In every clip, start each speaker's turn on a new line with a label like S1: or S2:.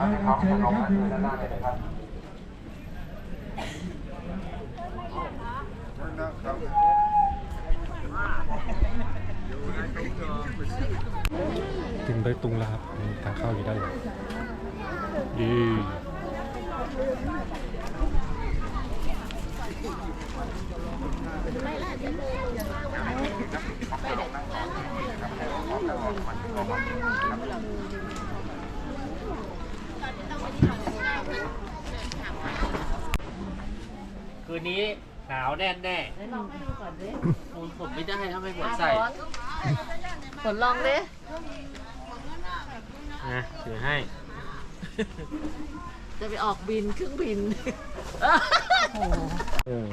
S1: ครับเชิญเลยครับเชิญเลยครับ
S2: ถึงได้ตุงแล้วครับทางเข้าอยู่ได้านหลังดีา
S3: วแน่แน่ผมผมไม่ได้ถ้าไม่ผมใส่
S4: ฝนลองดิ
S3: นะถือให้
S4: จะไปออกบินเครื่องบิน
S3: เออ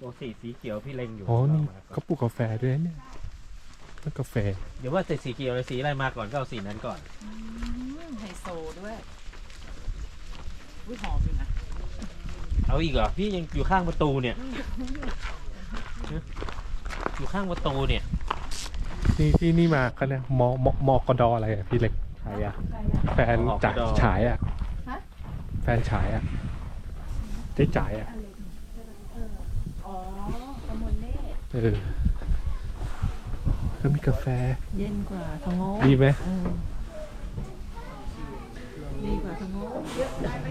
S3: ตัวสีสีเขียวพี่เล็งอยู่
S2: อ๋อนี่เขาปลูกกาแฟด้วยนะเนี่ยต้นกาแฟ
S3: เดี๋ยวว่าแต่สีเขียวหรือสีอะไรมาก่อนก็เอาสีนั้นก่อน
S4: ไฮโซด้วยอุ้ยหอมอยู่นะ
S3: เอาอีกเหรอพี่ยังอยู่ข้างประตูเนี่ย อยู่ข้างประตูเนี่ย
S2: นี่ที่นี่มาก็เนี่ยมมมกดอะไรอะพี่เล็ก
S3: ใครอะ
S2: แฟนจ่าย
S3: มกด
S2: ฉายอะแฟนฉายอะเจ๊จ่ายอะ
S4: อ๋อตำมลเล่
S2: เออก็มีกาแฟ
S4: เย็นกว่าทงโง่
S2: ดีไหม
S4: เออดีกว่าทงโง่เยอะได้ไหม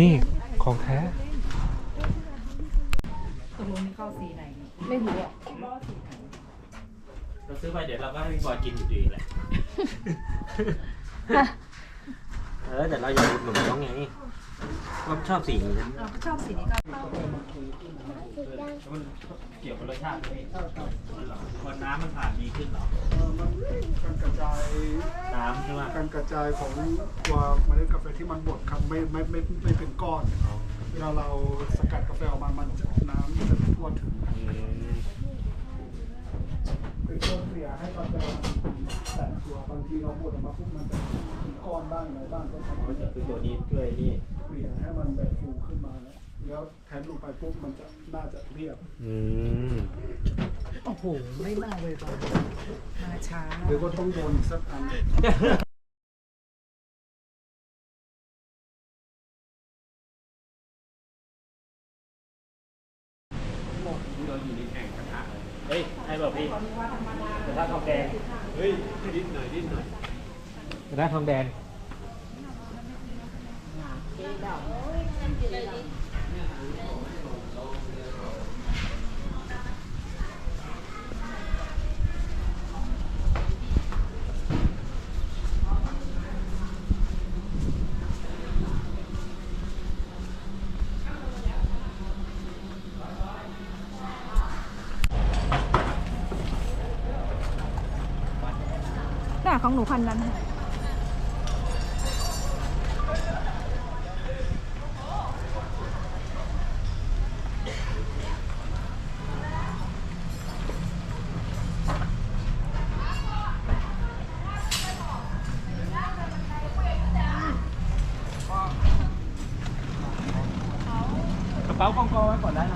S2: นี่ของแท้
S4: ตกลงนี่เข้าสีไหน ไม่รู้อะ
S3: เราซื้อไปเดี๋ยวเราก็ให้พี่บอยกินอยู่ดีแหละ เออแต่เราอยากอุดหนุนน้องไง ว่าชอบสีนี้นะ
S4: เราก็ชอบสีนี้ก็
S3: มันเกี่ยวกับรสชาติไหมพี่วันน้ำมันผ่านดีขึ้นเหรอ
S5: การกระจาย
S3: น้ำใช่ไหม
S5: การกระจายของตัวเมล็ดกาแฟที่มันบดครับไม่ไม่ไม่ไม่เป็นก้อนเวลาเราสกัดกาแฟออกมามันจะน้ำจะทั่วถึง
S3: อืม
S5: เป็นต้นเสียให้กาแฟแตกตัวบางทีเราบดออกมาปุ๊บมันจะเป็นก้อนบ้างอะไรบ้างก็ทำให้
S3: ก็คือตัวนี้ช่วยนี่
S5: เป ลี่ยนให้มันแบบฟูขึ้นมาแล้วแล้วแทนลงไปปุ๊บมันจะน่าจะเรียบ
S3: อืม
S4: โอ้โห ไม่มาเลยบอลมาช้า
S5: หรือว่าต้องโดนอีกสักอัน
S3: เฮ้ยให้บอกพี่กระทะทองแดง เฮ้ยดิ้นหน่อยดิ้นหน่อยกระทะทองแดง
S6: หนูพันนั้น
S3: กระเป๋ากองกองไว้ก่อนได้นะ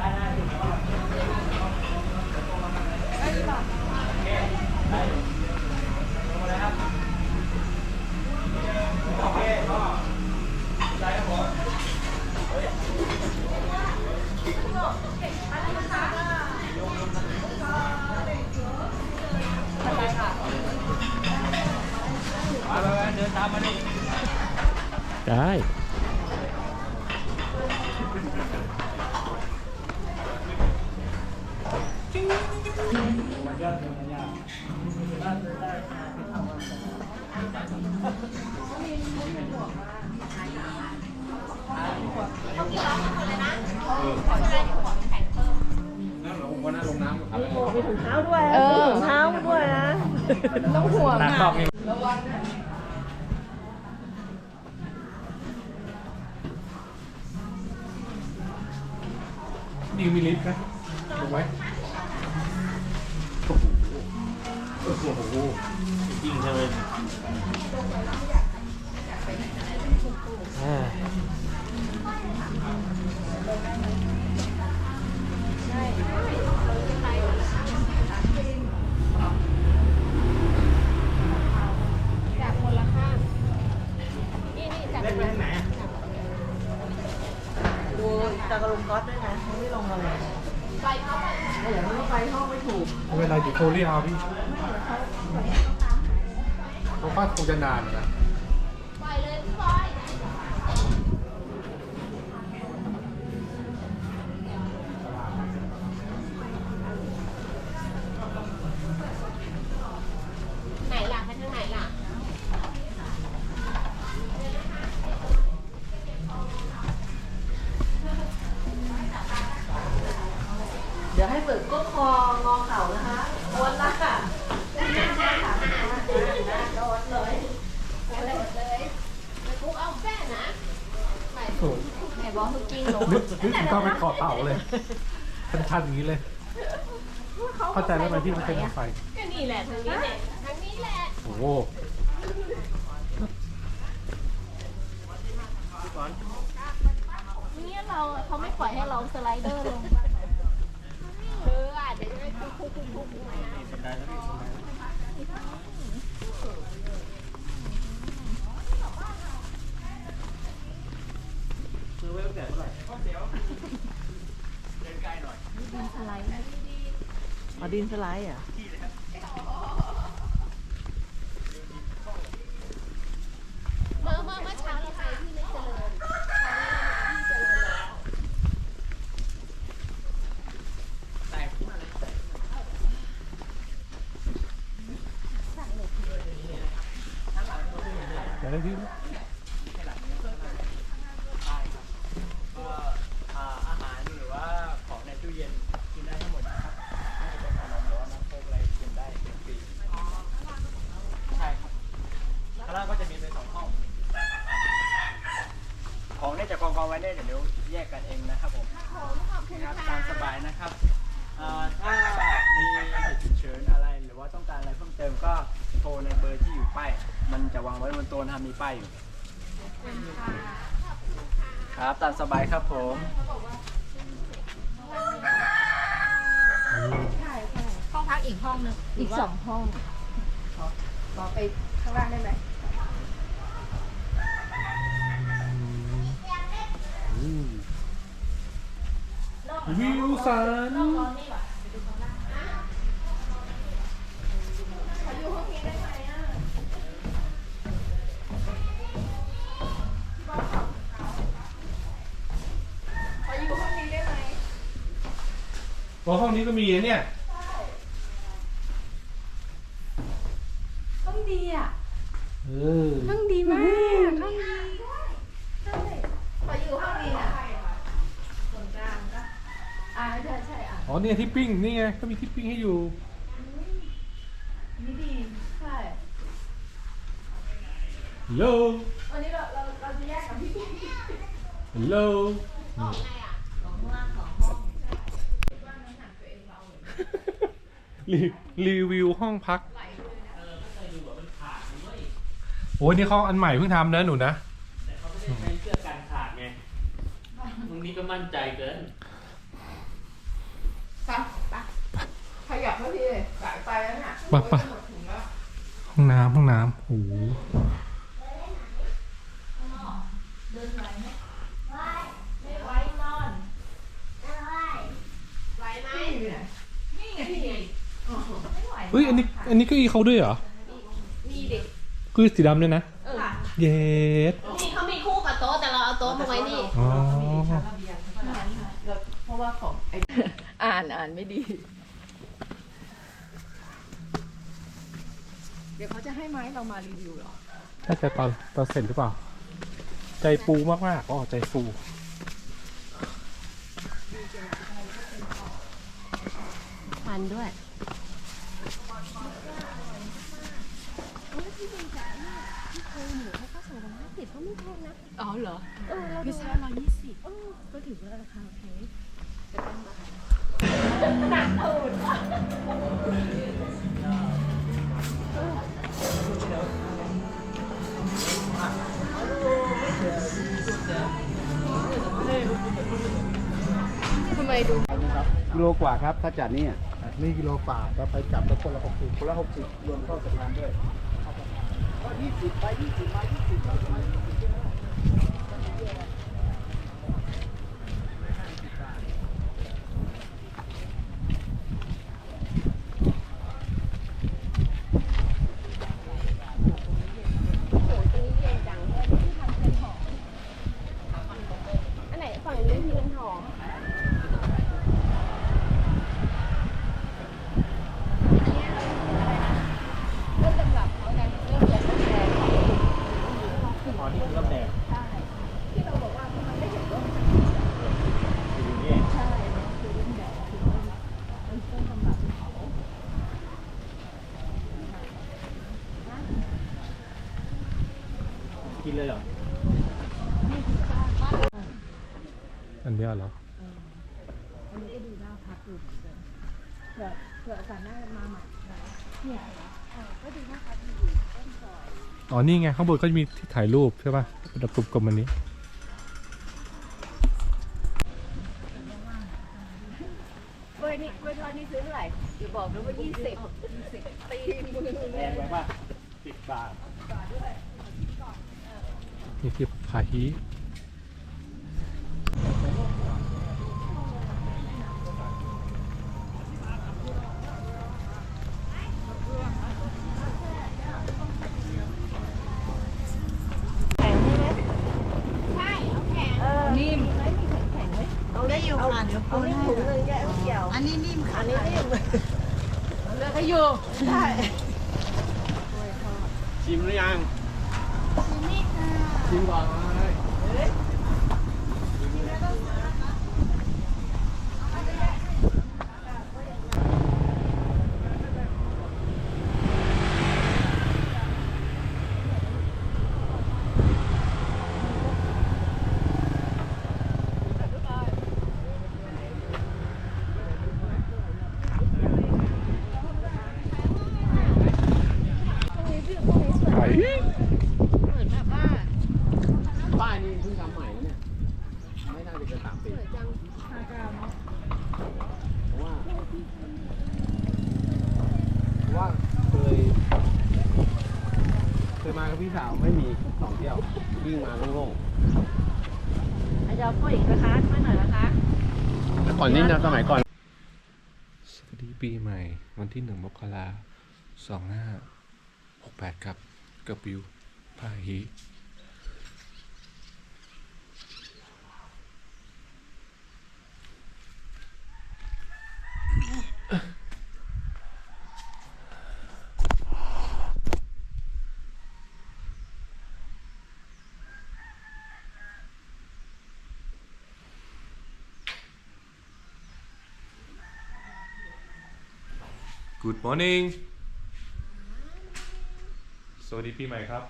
S3: มา ต้อ
S6: ง
S3: ห่
S7: ว
S6: ง
S4: ตา
S6: อะ
S4: ครอบนี่นิวมีลิฟต์นะถูกไหมโอ้โหโอ้โห
S7: จริงใช่ไหม
S4: อ่า
S6: จากคนละข้าง นี่นี่จาก
S7: เล่นไปทางไหนอะ
S8: ดูตากระลุมก๊อตด้วยนะเขาไม่ลงมาเลย
S6: ไปเข้าไป
S8: เดี๋ยวมันไปห้องไม่ถูก
S4: เวลาอยู่โคเรียเอาพี่เขาคาดคงจะนานนะ
S6: ไปเลยพี่บอย ไหนล่ะไปทางไหนล่ะ
S8: เดี๋ยวให้ฝึกก็คองอเข่านะคะวนละค่ะ
S6: โดดเลยโดดเลยไปปุ๊กเอาแป้นะ
S4: โอ้โห
S6: ไหนบอกเมื่อกี้ ลง
S4: นึกนึกถึงตอนไปขอเต่าเลยชันๆอย่างนี้เลย เข้าใจแล้วไหมที่มันเป็นรถไฟ
S6: ก็นี่แหละทางนี้แหละทางนี้แหละ
S4: โอ้โห
S6: เนี่ยเราเขาไม่ปล่อยให้เราสไลเดอร์ลงเอออะเดี๋ยวจะให้คุกคุกคุกคุกมานะ
S7: ซื้อไว้ตั้งแต่เท่าไหร่เดี๋ยวเดินไกลหน่อย
S6: สไลด์
S8: อ๋อ ดินสไลด์อะ
S6: เมื่อเมื่อเมื่อเช้าเราไปที่ไม่เจริญที่เจริญแล้ว
S7: แต่
S4: เดี๋ยวได้พี่
S7: ตัวอ่าอาหารหรือว่าของในตู้เย็นกินได้ทั้งหมดนะครับไม่ว่าจะเป็นขนมหรือว่าน้ำโค้กอะไรกินได้ฟรีใช่ครับข้างล่างก็จะมีเป็นสองห้อง ของ เนี่ยจะกองกองไว้เนี่ยเดี๋ยวแยกกันเองนะครับผม
S6: ขอบคุณ
S7: นะครับตามสบายนะครับอ่าถ้ามีเหตุฉุกเฉินอะไรหรือว่าต้องการอะไรเพิ่มเติมก็โทรในเบอร์ที่อยู่ป้ายมันจะวางไว้บนโต๊ะนะครับมีป้ายอยู่ ครับตามสบายครับผม
S6: ห้องพักอีกห้องหนึงอีกสองห้อง ขอไปข้างล่างได้ไหม
S4: อืม
S2: วิวสัน
S4: ขออยู่ห้องนี้ได้ไหม
S2: ว่าห้องนี้ก็มีอะเนี่ย
S4: ห้องดีอะ
S2: เออ
S4: ห้องดีมากห้องดีขออยู่ห้องนี้อะส่วนกลางก็อ่าใช่ใช่ อะ
S2: อ๋อเนี่ยที่ปิ้งนี่ไงก็มีที่ปิ้งให้อยู่
S4: นี่ดีใช่
S2: ฮัลโหล
S4: วันนี้เราเราเราจะแยกกับพี่พี่
S2: ฮัลโหลรีรีวิวห้องพักโอ้ยนี่เขาอันใหม่เพิ่งทำนะหนูนะ
S3: แต่เขาไม่ได้ใช้เชือกกันขาดไงมึงนี่ก็มั่นใจเกิน
S4: ไปไป ขยับเท่าที่สายไปแล้วน่ะ
S2: ปไป
S4: หมดถุงแล้ว
S2: ห้องน้ำห้องน้ำโอ้โห
S4: ไม่ไหวนอนไหวไหมอยู่ไหนนี่ไงพี่ไม่ไหว
S2: เฮ้ยอันนี้อันนี้ก็อีเขาด้วยเหรอ
S6: มีเด็ก
S2: คือสีดำเนี่ยนะ
S6: เย็
S2: ด
S6: นี่เขามีคู่กับโต๊ะแต่เราเอาโต๊ะมาไว้นี่
S2: อ๋อ
S4: เพราะว่าของอ่านอ่านไม่ดี เดี๋ยวเขาจะให้ไม้เรามารีวิวเหรอ
S2: น่าจะตอนตอนเสร็จหรือเปล่า ใจฟูมากๆอ๋อใจฟู
S6: พันด้วย อ๋อเหรอเออเราพิซซ่าร้อยยี่สิบก็ถือว่าราคาโอเคท
S1: กิโลกว่าครับ ถ้าจัดนี่
S5: นี่กิโลกว่าก็ไปกลับแล้วคนละหกสิบคนละหกสิบรวมเข้าสะพานด้วย
S6: อันไหนฝั่งนี้มีมันหอมเริ่มตำรับเขาไงเริ่มจากน้ำแดง
S3: อ๋อนี่คือรอบแดง
S6: ที่เราบอกว่ามันไม่เห็นว่า
S3: อยู่นี่
S6: ใช่คือเริ่มแดงคือเริ่มมันต้นตำรับเขา
S3: กินเลยเหรอ
S2: อันเนี้ยเหรอ
S6: อันนี้ก็ดูน่าพักอยู่เหมือนกันเผื่อเผื่อโอกาสหน้ามาใหม่นะเนี่ยเออก็ดูน่าพักอยู่ต้นซอย
S2: อ๋อ นี่ไง ข้างบนก็จะมีที่ถ่ายรูปใช่ป่ะเป็นแบบกลมๆอันนี้
S6: กล้วยนี่กล้วยทอดนี่ซื้อเท่าไหร่เดี๋ยวบอกนะว่ายี่สิบยี่สิบตีมือ
S3: แพงไปป่ะสิบบาท
S2: นี่คือพาฮี
S6: ใช่เอาแข็ง
S4: นิ่ม
S6: เอาได้อยู่ค่ะเดี๋ยวปูให้ถุงนึงแยกไม่เกี่ยว อันนี้นิ่มค่ะ อันนี้นิ่ม
S4: เลือกให้อยู่
S6: ใช่
S3: ชิมหรือยัง
S6: นี่ค่ะ
S3: ชิมก่อนเลย
S2: ไข่
S6: เหมือนแบบว่า
S3: ป้ายนี่เพิ่งทำใหม่เนี่ย ไม่น่าจะเกินสามปี
S6: สวยจัง
S3: เพราะว่าเพราะว่าเคย เคยมากับพี่สาวไม่มีสองเที่ยววิ่งมาโล่ง
S6: อาจจะเอา กล้วยอีกนะคะมาหน่อยนะคะ
S3: ๆ
S1: ก่อนนี้นะสมัยก่อน
S2: สวัสดีปีใหม่ วันที่หนึ่งมกราสองห้าหกแปดครับกับวิวพาฮี Good morning สวัสดีปีใหม่ครับ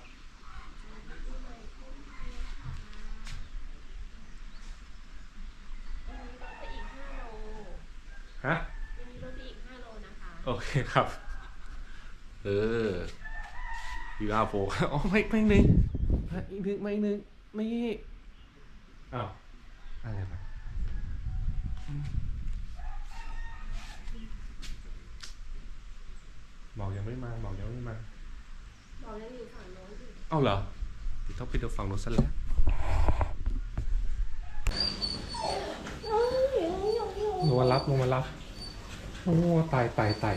S2: ฮะ โอเคครับ เออยูอาโฟอ๋อ ไม่ไม่หนึ่งไม่อีกหนึ่งไม่หนึ่งไม่อ้าวอะไรไปบอกยังไม่มาบอกยังไม่มาบอกยังอยู่ฝั่งโน้น เอาเหรอต้องไปดูฝั่งโน้นซะแล้วลงมารับลงมารับโอ้ตายตายตาย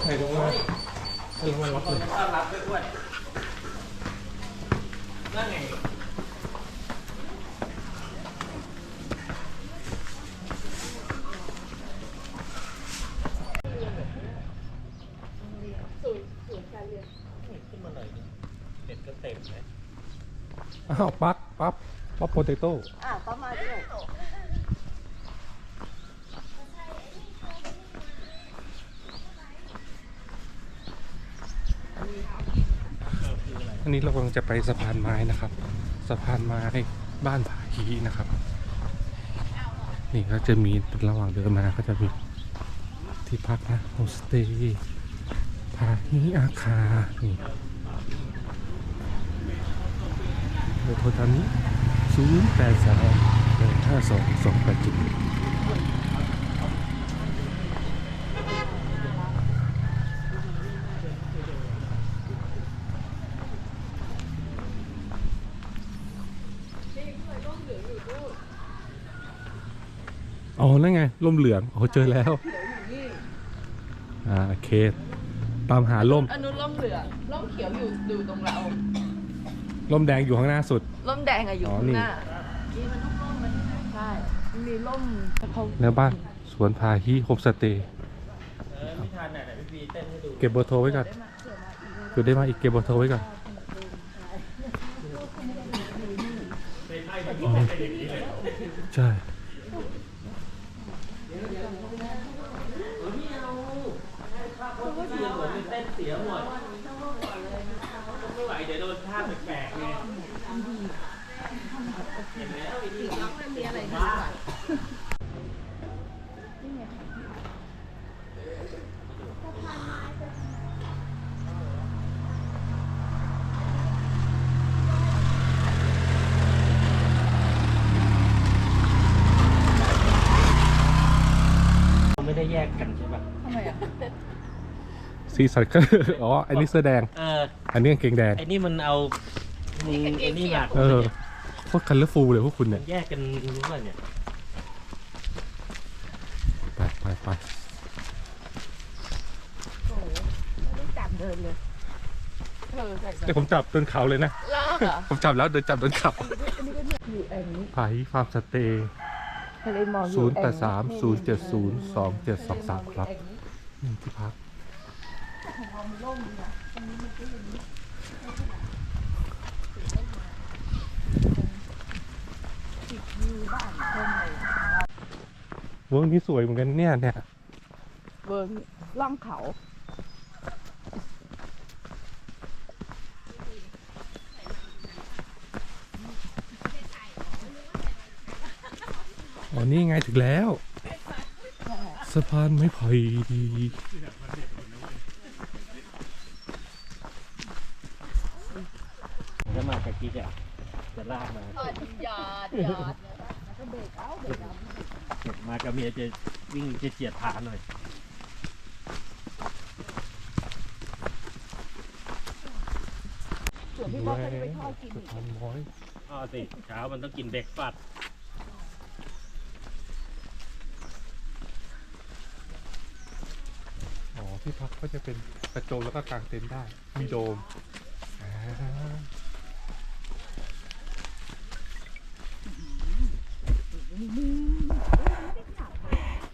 S2: ใครลงมาใครลงมารับเลย
S3: รับด้วยอ้วนนั่นไง ขึ้นมาหน่อยนึงเด็ดก็เต็มเลย
S2: อ้าวปั๊บปั๊บปั๊บโปเตโต้
S6: อะก็มาด้วย
S2: อันนี้เรากำลังจะไปสะพานไม้นะครับ สะพานไม้บ้านผาฮีนะครับ นี่ก็จะมีระหว่างเดินมาก็จะมีที่พักนะโฮสเตย์ผาฮีอาคานี่ เบอร์โทรตามนี้ศูนย์แปดสามหนึ่งห้าสองสองแปดจุดอ๋อ นั่นไงร่มเหลืองโอ้เจอแล้ว อ่าโอเค ตามหาร่ม
S4: อนนู้นร่มเหลืองร่มเขียวอยู่อยู่ตรงเรา
S2: ร่มแดงอยู่ข้างหน้าสุด
S4: ร่มแดงอะอยู่
S2: อ๋อ
S4: ข้าง
S2: นี่
S4: หน้านี่มันต้องร่มมันใช่มันมีร่มเขา
S2: แล้วบ้านสวนพาฮีโฮมสเตย์
S3: เออไม่ทันน่ะไหนพี่พีเต้นให้ดู
S2: เก็บเบอร์โทรไว้ก่อนเกิดได้มาอีกเก็บเบอร์โทรไว้ก่อน
S3: ไม่ใช่แบบนี้เป็นอย่างนี้เลยเหรอ
S2: ใช่
S3: เสียเหมือนเต้นเสียหมดไม่ไหวเดี๋ยวโดนท่าแปลกๆไงเห็นแล้วไอ้นี่
S4: มันมีอะไรดีกว่า
S3: ไม่ได้แยกกันใช่ป่ะ
S4: ทำไมอะ
S2: สีสันก็อ๋อ อันนี้เสื้อแดง
S3: เออ
S2: อันนี้กางเกงแดง
S3: ไอ้นี่มันเอามึงไอ้นี่หนัก
S2: เออโคตรคันเลอร์ฟูลเลยพวกคุณเนี่ย
S3: แยกกันรู้ป่ะเนี่ย
S2: ไปไปไป
S6: ไม่ได้จับเดินเลย
S4: เออใส่
S2: แต่ผมจับเดินเขาเลยนะ
S4: ลากเหรอ
S2: ผมจับแล้วเดินจับเดินเขา
S6: อยู่แองนี้
S2: พาฮีฟาร์มสเตย์
S6: ทะเลหมอกอ
S2: ศู
S6: ยู่
S2: นย์แปดสามศูนย์เจ็ดศูนย์สองเจ็ดสองสามครับ นี่ที่พัก เวิร์กนี้สวยเหมือนกันเนี่ยเนี่ย
S6: เวิร์กล่องเขา
S2: อ๋อนี่ไงถึงแล้ว สะพานไม้ไผ่
S3: ถ้ามาจากกิ๊กอะจะลากมา
S4: หยอดหยอด
S3: มากับเมียจะวิ่งจะเจียดขาหน่อย
S4: สผื่อพี่บอกเขาจะไปทอดกิน
S2: สะ
S4: อีก
S2: พานไม้
S3: อ๋อสิเช้ามันต้องกินเบรกฟาสต์
S2: อ๋อที่พักก็จะเป็นกระโจมแล้วก็กางเต็นท์ได้ มีโดมอ่า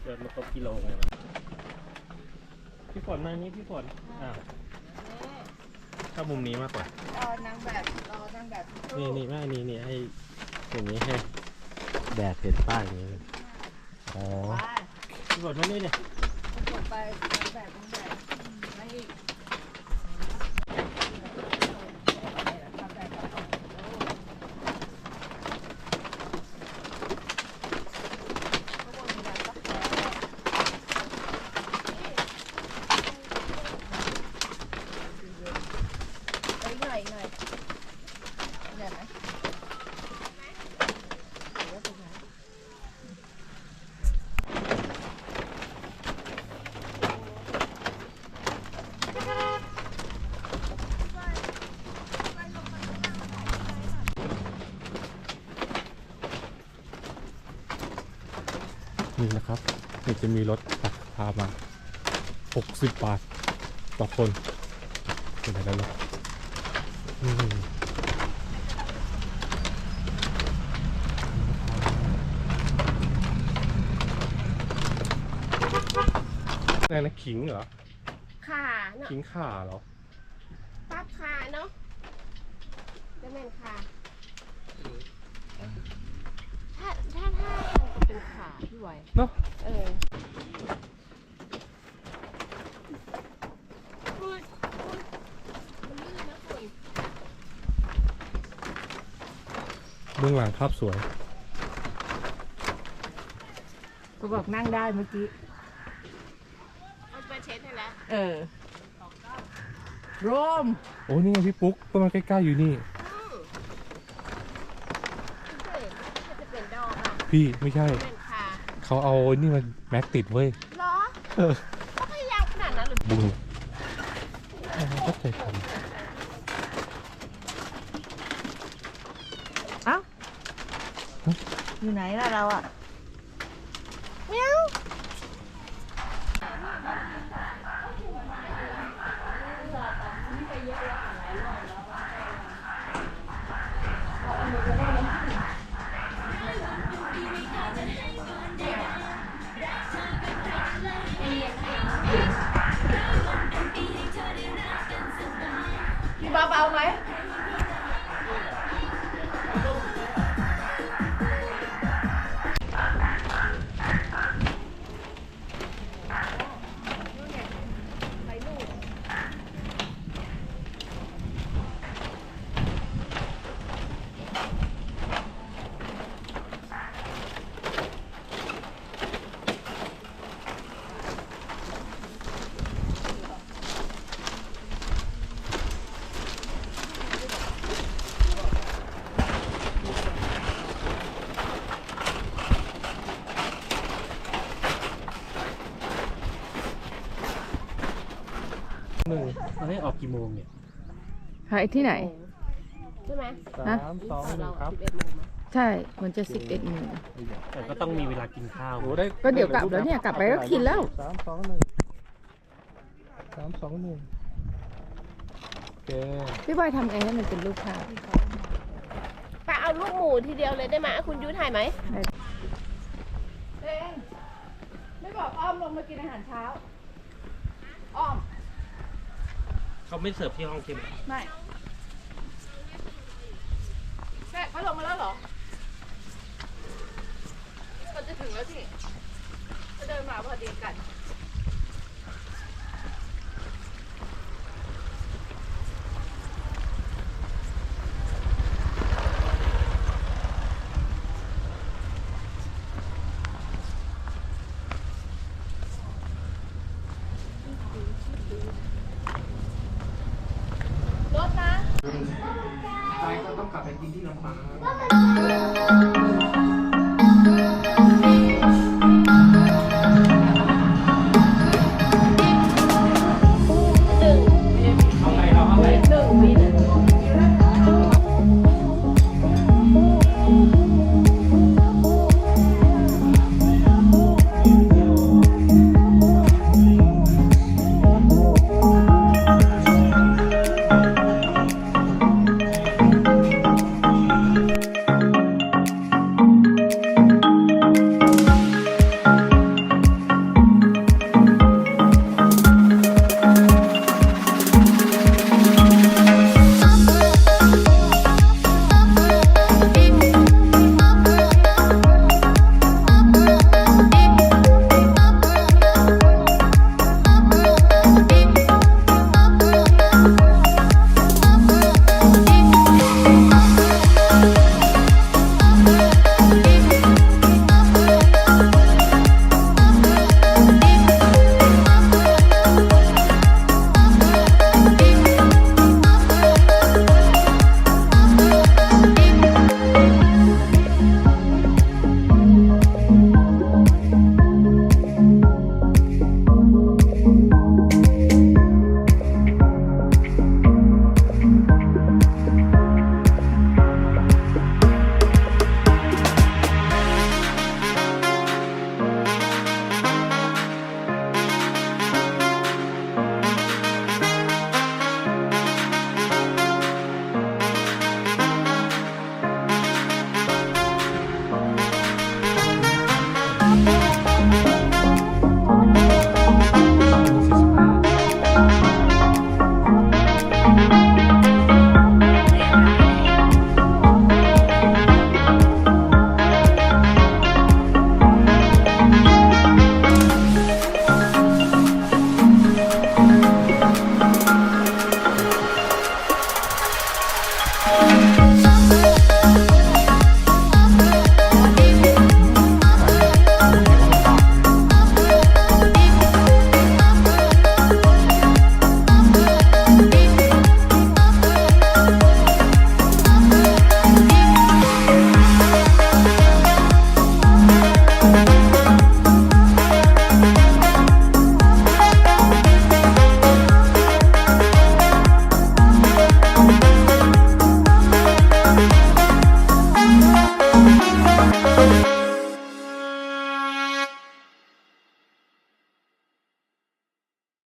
S3: เดินมาครบกิโลไงวะพี่ ฝนมานี่พี่ฝนอ้าวชอบมุมนี้มากกว่า
S4: รอนางแบบรอนางแบบ
S3: นี่นี่แม่นี่นี่ให้อย่างนี้ให้แดดเห็นป้ายอย่างนี้เลยอ๋อ
S4: ไป
S3: พี่ฝนมานี่เนี่ย
S4: กดไปนางแบบนางแบบไม่ทำแบบกับข้างบนมีร้านกาแฟ ไปอีกหน่อยอีกหน่อยเหนื่อยไหมเดี๋ยวไปไหน
S2: นี่นะครับเดี๋ยวจะมีรถตักพามา 60 บาท ต่อคนเป็นอะไรแล้วอืมอะไรนะขิงเหรอ
S6: ค่ะเนาะ
S2: ขิงข่าเหรอ
S6: ปั๊บค่ะเนาะจะเป็นค่ะ ถ้าถ้าถ้าจะเป็นขาพี่ไว
S2: เนาะ
S6: เออ
S2: เบื้องหลังภาพสวย
S4: ก็บอกนั่งได้เมื่อกี้
S6: เอาไปเช็ดให้แล้ว
S4: เออโรม
S2: โอ้นี่ไงพี่ปุ๊กต้นไม้ใกล้ๆอยู่นี่
S6: อืมเฮ้ยถ้าจะเป็นดอกอะ
S2: พี่ไม่ใช่
S6: เป็นค่ะ
S2: เขาเอานี่มันแม็กติดเว้ย
S6: เหรอ
S2: เออ
S6: เขาพยายามขนาดนั้นหรือ
S2: บุญก็ใจท
S4: เอ้าอยู่ไหนล่ะเราอะ
S6: เมียว
S3: กกี่โมงเนี่ย
S4: หายที่ไหน
S6: ใช่ไหม
S2: สามสองหนึ่งครับ
S6: สิบเอ็ดโมงไหม
S4: ใช่ มันจะสิบเอ็ดโมง
S3: แต่ก็ต้องมีเวลากินข้าว
S2: โอ้ได้
S4: ก็เดี๋ยวกลับแล้วเนี่ยกลับไปก็กินแล้ว
S2: สามสองหนึ่งสามสองหนึ่งโอเค
S4: พี่บอยทำไงให้มันเป็นรูปภาพ
S6: ไปเอาลูกหมูทีเดียวเลยได้ไหมคุณยูถ่ายไหม
S4: เองไม่บอกอ้อมลงมากินอาหารเช้า อ้อม
S3: เขาไม่เสิร์ฟที่ห้องเค็ม
S4: ไม่แม่เขาลงมาแล้วเหรอเราจะถึงแล้วสิจะเดินมาพอดีกัน